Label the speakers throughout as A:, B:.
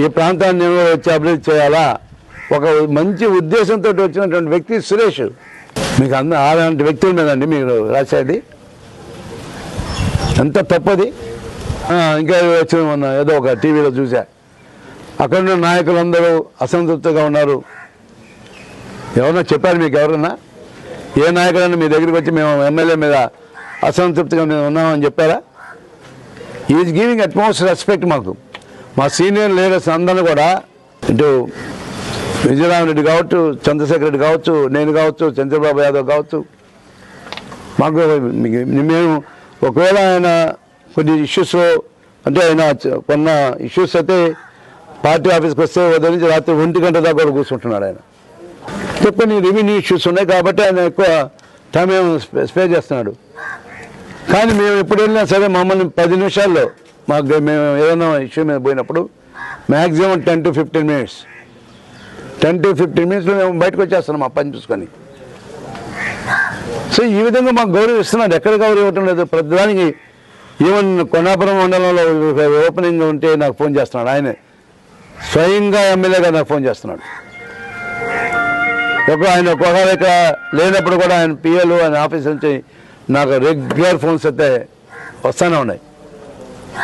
A: ఈ ప్రాంతాన్ని నేను వచ్చి అభివృద్ధి చేయాలా? ఒక మంచి ఉద్దేశంతో వచ్చినటువంటి వ్యక్తి సురేష్. మీకు అంద అలాంటి వ్యక్తుల మీదండి మీరు రాసేది. ఎంత తప్పది? ఇంకా వచ్చిన మొన్న ఏదో ఒక టీవీలో చూసా అక్కడ ఉన్న నాయకులందరూ అసంతృప్తిగా ఉన్నారు. ఎవరన్నా చెప్పారు మీకు ఎవరన్నా? ఏ నాయకుడన్నా మీ దగ్గరికి వచ్చి మేము ఎమ్మెల్యే మీద అసంతృప్తిగా మేము ఉన్నామని చెప్పారా? ఈజ్ గివింగ్ అట్మోస్ట్ రెస్పెక్ట్ మాకు. మా సీనియర్ లీడర్స్ అందరూ కూడా ఇటు విజయరామరెడ్డి కావచ్చు చంద్రశేఖర్ రెడ్డి కావచ్చు నేను కావచ్చు చంద్రబాబు యాదవ్ కావచ్చు మాకు మేము ఒకవేళ ఆయన కొన్ని ఇష్యూస్ అంటే ఆయన కొన్న ఇష్యూస్ అయితే పార్టీ ఆఫీస్కి వస్తే ఉదయం నుంచి రాత్రి ఒంటి గంట దాకా కూడా కూర్చుంటున్నాడు ఆయన కొన్ని రెవెన్యూ ఇష్యూస్ ఉన్నాయి కాబట్టి ఆయన ఎక్కువ టైం స్పే చేస్తున్నాడు కానీ మేము ఎప్పుడు వెళ్ళినా సరే మమ్మల్ని పది నిమిషాల్లో మాకు మేము ఏదైనా ఇష్యూ మీద పోయినప్పుడు maximum ten to fifteen minutes ten to fifteen మినిట్స్లో మేము బయటకు వచ్చేస్తున్నాం మా పని చూసుకొని. సో ఈ విధంగా మాకు గౌరవం ఇస్తున్నాడు ఎక్కడ గౌరవం ఇవ్వటం లేదు. ప్రతిదానికి ఈవెన్ కొనాపురం మండలంలో ఓపెనింగ్ ఉంటే నాకు ఫోన్ చేస్తున్నాడు. ఆయనే స్వయంగా ఎమ్మెల్యేగా నాకు ఫోన్ చేస్తున్నాడు. ఒక ఆయన ఒకవేళ ఇక్కడ లేనప్పుడు కూడా ఆయన పిఎలు ఆయన ఆఫీస్ నుంచి నాకు రెగ్యులర్ ఫోన్స్ అయితే వస్తూనే ఉన్నాయి.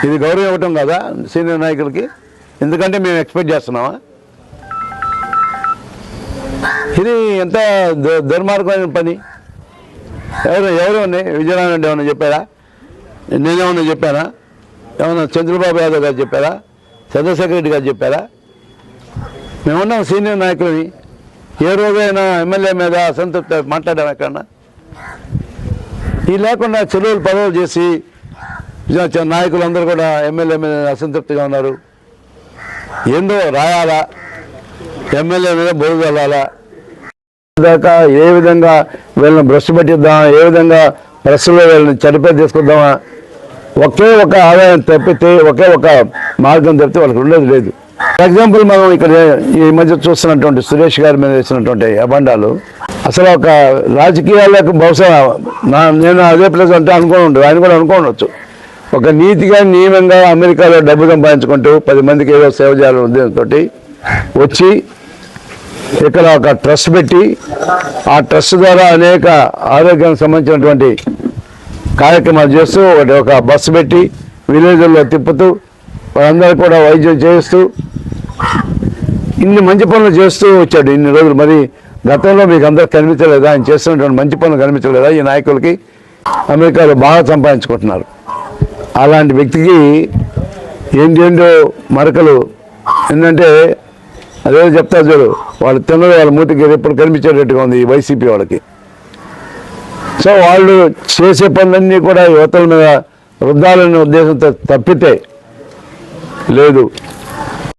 A: ఇది గౌరవం ఇవ్వటం కదా సీనియర్ నాయకులకి? ఎందుకంటే మేము ఎక్స్పెక్ట్ చేస్తున్నామా? ఇది ఎంత దుర్మార్గమైన పని. ఎవరు ఎవరు విజయనారాయణ రెడ్డి ఏమన్నా చెప్పారా? నేనేమన్నా చెప్పానా? ఏమన్నా చంద్రబాబు యాదవ్ గారు చెప్పారా? చంద్రశేఖర రెడ్డి గారు చెప్పారా? మేమున్నాం సీనియర్ నాయకులని. ఏ రోజైనా ఎమ్మెల్యే మీద అసంతృప్తి మాట్లాడాం ఎక్కడన్నా? ఈ లేకుండా చెరువులు పదవులు చేసి నాయకులందరూ కూడా ఎమ్మెల్యే మీద అసంతృప్తిగా ఉన్నారు. ఏందో రాయాలా? ఎమ్మెల్యే మీద బోరు వెళ్ళాలా దాకా ఏ విధంగా వీళ్ళని బ్రష్ పెట్టిద్దామా ఏ విధంగా ప్రెస్లో వీళ్ళని చనిపోయి తీసుకుందామా ఒకే ఒక ఆదాయం తప్పితే ఒకే ఒక మార్గం తప్పితే వాళ్ళకి ఉండేది లేదు. ఫర్ ఎగ్జాంపుల్ మనం ఇక్కడ ఈ మధ్య చూస్తున్నటువంటి సురేష్ గారి మీద వేసినటువంటి అబండాలు అసలు ఒక రాజకీయాలకు బహుశా నా నేను అదే ప్లేస్ అంటే అనుకోని ఉండదు ఆయన కూడా అనుకోవచ్చు ఒక నీతిగా నియమంగా అమెరికాలో డబ్బు సంపాదించుకుంటూ పది మందికి ఏదో సేవ చేయాలని ఉద్దేశంతో వచ్చి ఇక్కడ ఒక ట్రస్ట్ పెట్టి ఆ ట్రస్ట్ ద్వారా అనేక ఆరోగ్యానికి సంబంధించినటువంటి కార్యక్రమాలు చేస్తూ ఒకటి ఒక బస్సు పెట్టి విలేజ్ల్లో తిప్పుతూ వాళ్ళందరూ కూడా వైద్యం చేస్తూ ఇన్ని మంచి పనులు చేస్తూ వచ్చాడు ఇన్ని రోజులు. మరి గతంలో మీకు అందరూ కనిపించలేదా? ఆయన చేస్తున్నటువంటి మంచి పనులు కనిపించలేదా? ఈ నాయకులకి అమెరికాలో బాగా సంపాదించుకుంటున్నారు. అలాంటి వ్యక్తికి ఏంటేంటో మరకలు. ఏంటంటే అదే చెప్తా చూడు వాళ్ళు తిన్నది వాళ్ళ మూతికి ఎప్పుడు కనిపించేటట్టుగా ఉంది ఈ వైసీపీ వాళ్ళకి. సో వాళ్ళు చేసే పనులన్నీ కూడా యువతల మీద వృద్ధాలనే ఉద్దేశంతో తప్పితే లేదు.